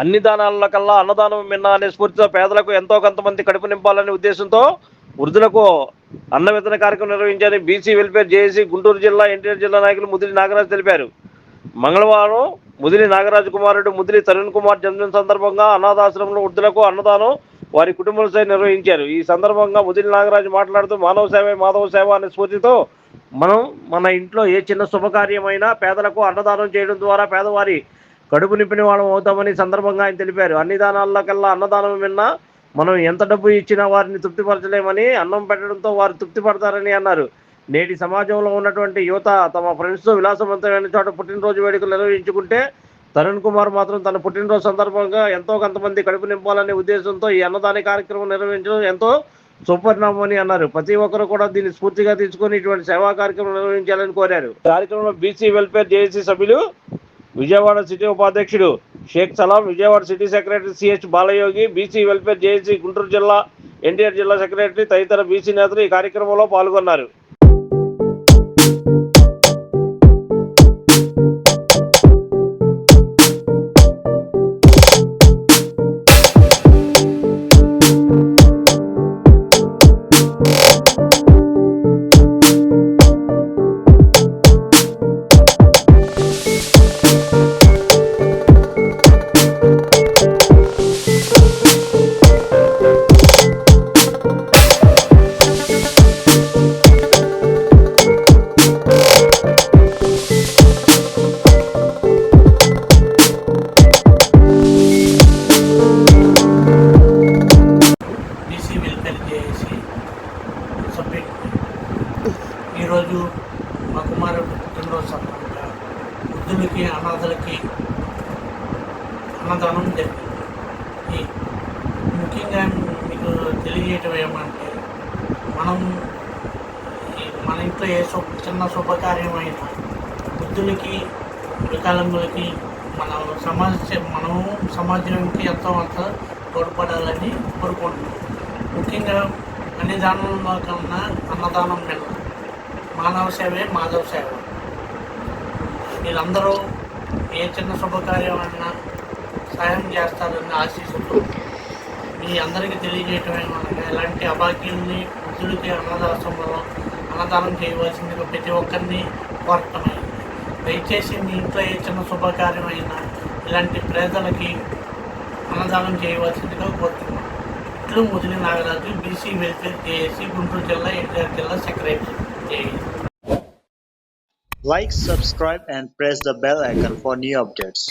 అన్ని దానాల కల్లా అన్నదానం మిన్న అనే స్ఫూర్తితో పేదలకు ఎంతో కొంతమంది కడుపు నింపాలనే ఉద్దేశంతో వృద్ధులకు అన్న వితరణ కార్యక్రమం నిర్వహించారని బీసీ వెల్ఫేర్ జేఏసీ గుంటూరు జిల్లా ఎన్టీఆర్ జిల్లా నాయకులు ముదిరి నాగరాజు తెలిపారు. మంగళవారం ముదిరి నాగరాజు కుమారుడు ముదిరి తరుణ్ కుమార్ జన్మదిన సందర్భంగా అనాథాశ్రమంలో వృద్ధులకు అన్నదానం వారి కుటుంబంతో నిర్వహించారు. ఈ సందర్భంగా ముదిరి నాగరాజు మాట్లాడుతూ మానవ సేవ మాధవ సేవ అనే స్ఫూర్తితో మనం మన ఇంట్లో ఏ చిన్న శుభకార్యమైనా పేదలకు అన్నదానం చేయడం ద్వారా పేదవారి కడుపు నింపిన వాళ్ళం అవుతామని సందర్భంగా ఆయన తెలిపారు. అన్ని దానాల్లో కల్లా అన్నదానం విన్నా మనం ఎంత డబ్బు ఇచ్చినా వారిని తృప్తిపరచలేమని అన్నం పెట్టడంతో వారు తృప్తి పడతారని అన్నారు. నేటి సమాజంలో ఉన్నటువంటి యువత తమ ఫ్రెండ్స్తో విలాసవంతమైన చోట పుట్టినరోజు వేడుకలు నిర్వహించుకుంటే తరుణ్ కుమార్ మాత్రం తన పుట్టినరోజు సందర్భంగా ఎంతో కొంతమంది కడుపు నింపాలనే ఉద్దేశంతో ఈ అన్నదాన కార్యక్రమం నిర్వహించడం ఎంతో సుపరిణామం అని అన్నారు. ప్రతి ఒక్కరు కూడా దీన్ని స్ఫూర్తిగా తీసుకొని ఇటువంటి సేవా కార్యక్రమం నిర్వహించాలని కోరారు. కార్యక్రమంలో బీసీ వెల్ఫేర్ జేఏసీ సభ్యులు విజయవాడ సిటీ ఉపాధ్యక్షుడు Shaik Salam Vijayawada city secretary CH Balayogi BC welfare JAC Guntur జిల్లా ఎన్టీఆర్ జిల్లా సెక్రటరీ తదితర బీసీ నేతలు ఈ కార్యక్రమంలో పాల్గొన్నారు. ఈరోజు మా కుమారుడు పుట్టినరోజు సందర్భంగా వృద్ధులకి అనాథలకి అన్నదానం జరిగింది. ముఖ్యంగా మీకు తెలియజేయటం ఏమంటే మనం ఈ మన ఇంట్లో ఏ శుభ చిన్న శుభకార్యమైనా వృద్ధులకి వికలాంగులకి మన సమాజ మనం సమాజానికి ఎంతో అంత తోడ్పడాలని కోరుకుంటున్నాం. ముఖ్యంగా అన్ని దానంలో కన్నా అన్నదానం మీద మానవ సేవే మాధవ సేవ. మీరందరూ ఏ చిన్న శుభకార్యమైనా సాయం చేస్తారని ఆశిస్తూ మీ అందరికీ తెలియజేయటమే ఏమనగా ఎలాంటి అభాగ్యుల్ని వృద్ధులకి అన్నదాసంలో అన్నదానం చేయవలసిందిగా ప్రతి ఒక్కరిని కోరటమైంది దయచేసి మీ ఇంట్లో ఏ చిన్న శుభకార్యమైనా ఇలాంటి ప్రజలకి అన్నదానం చేయవలసిందిగా కోరుతున్నాను ఇట్లు Mudili Nagaraju BC welfare JAC Guntur జిల్లా ఎన్టీఆర్ జిల్లా secretary JAC Like, subscribe, and press the bell icon for new updates.